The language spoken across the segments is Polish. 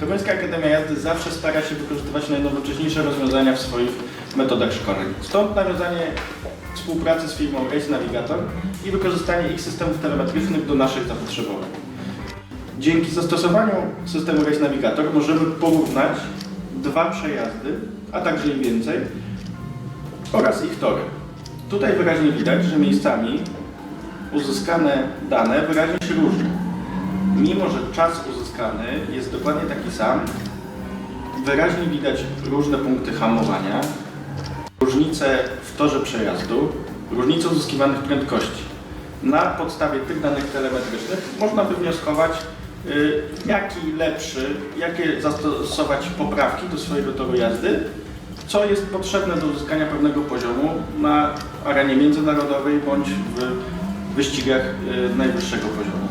Toruńska Akademia Jazdy zawsze stara się wykorzystywać najnowocześniejsze rozwiązania w swoich metodach szkoleń. Stąd nawiązanie współpracy z firmą Race Navigator i wykorzystanie ich systemów telemetrycznych do naszych zapotrzebowań. Dzięki zastosowaniu systemu Race Navigator możemy porównać dwa przejazdy, a także i więcej, oraz ich tory. Tutaj wyraźnie widać, że miejscami uzyskane dane wyraźnie się różnią. Mimo, że czas uzyskany jest dokładnie taki sam, wyraźnie widać różne punkty hamowania, różnice w torze przejazdu, różnice uzyskiwanych prędkości. Na podstawie tych danych telemetrycznych można wywnioskować, y, jaki lepszy, jakie zastosować poprawki do swojego toru jazdy, co jest potrzebne do uzyskania pewnego poziomu na arenie międzynarodowej bądź w wyścigach y, najwyższego poziomu.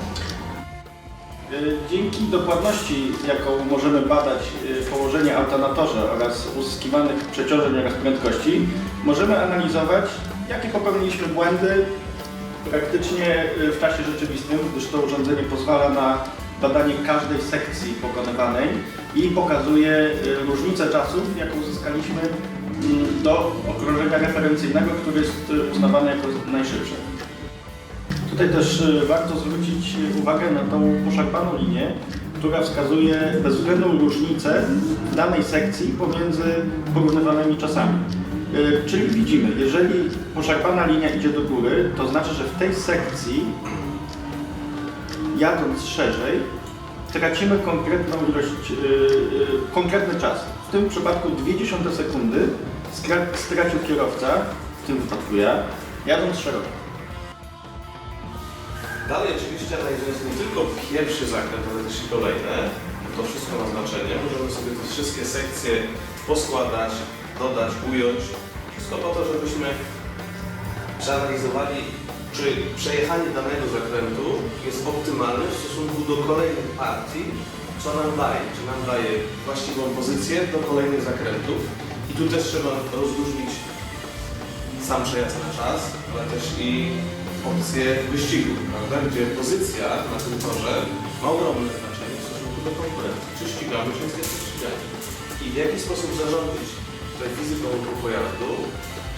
Y, Dzięki dokładności, jaką możemy badać y, położenie auta na torze oraz uzyskiwanych przeciążeń oraz prędkości, możemy analizować, jakie popełniliśmy błędy praktycznie y, w czasie rzeczywistym, gdyż to urządzenie pozwala na badanie każdej sekcji pokonywanej i pokazuje różnicę czasów, jaką uzyskaliśmy mm, do okrążenia referencyjnego, które jest uznawane jako najszybsze. Tutaj też y, warto zwrócić uwagę na tą poszarpaną linię, która wskazuje bezwzględną różnicę w danej sekcji pomiędzy porównywanymi czasami. Y, Czyli widzimy, jeżeli poszarpana linia idzie do góry, to znaczy, że w tej sekcji jadąc szerzej tracimy konkretną ilość, konkretny czas. W tym przypadku 0,2 sekundy stracił kierowca, w tym wypadku ja, jadąc szeroko. Dalej oczywiście analizując nie tylko pierwszy zakręt, ale też i kolejne, to wszystko ma znaczenie. Możemy sobie te wszystkie sekcje poskładać, dodać, ująć. Wszystko po to, żebyśmy przeanalizowali, czy przejechanie danego zakrętu jest optymalne w stosunku do kolejnych partii, co nam daje. Czy nam daje właściwą pozycję do kolejnych zakrętów. I tu też trzeba rozróżnić sam przejazd na czas, ale też i opcję wyścigu, prawda? gdzie pozycja na tym torze ma ogromne znaczenie w stosunku do konkurencji. Czy ścigamy czy nie ścigamy. I w jaki sposób zarządzić tutaj fizyką pojazdu,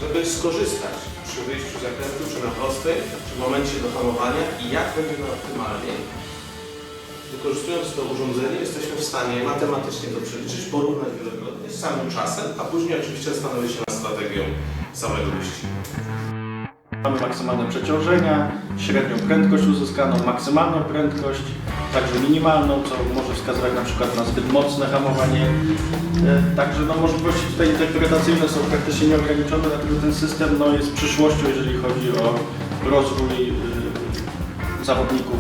żeby skorzystać przy wyjściu z zakrętu, czy na prostej, czy w momencie do hamowania i jak będzie na optymalnie. Wykorzystując to urządzenie jesteśmy w stanie matematycznie to przeliczyć, porównać wielokrotnie z samym czasem, a później oczywiście zastanowić się nad strategią samego wyścigu. Mamy maksymalne przeciążenia, średnią prędkość uzyskaną, maksymalną prędkość, także minimalną, co może wskazywać na przykład na zbyt mocne hamowanie. E, Także no, możliwości tutaj interpretacyjne są praktycznie nieograniczone, dlatego ten system no, jest przyszłością, jeżeli chodzi o rozwój y, zawodników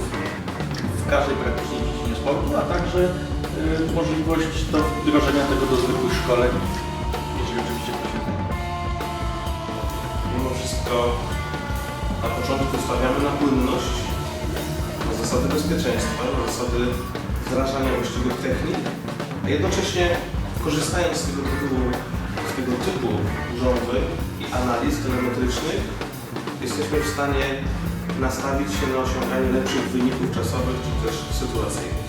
w każdej praktycznie dziedzinie sportu, a także y, możliwość do wdrożenia tego do zwykłych szkoleń, jeżeli oczywiście ktoś. Mimo wszystko na początku stawiamy na płynność, na zasady bezpieczeństwa, na zasady wdrażania właściwych technik, a jednocześnie korzystając z tego typu, z tego typu urządzeń i analiz telemetrycznych, jesteśmy w stanie nastawić się na osiąganie lepszych wyników czasowych czy też sytuacyjnych.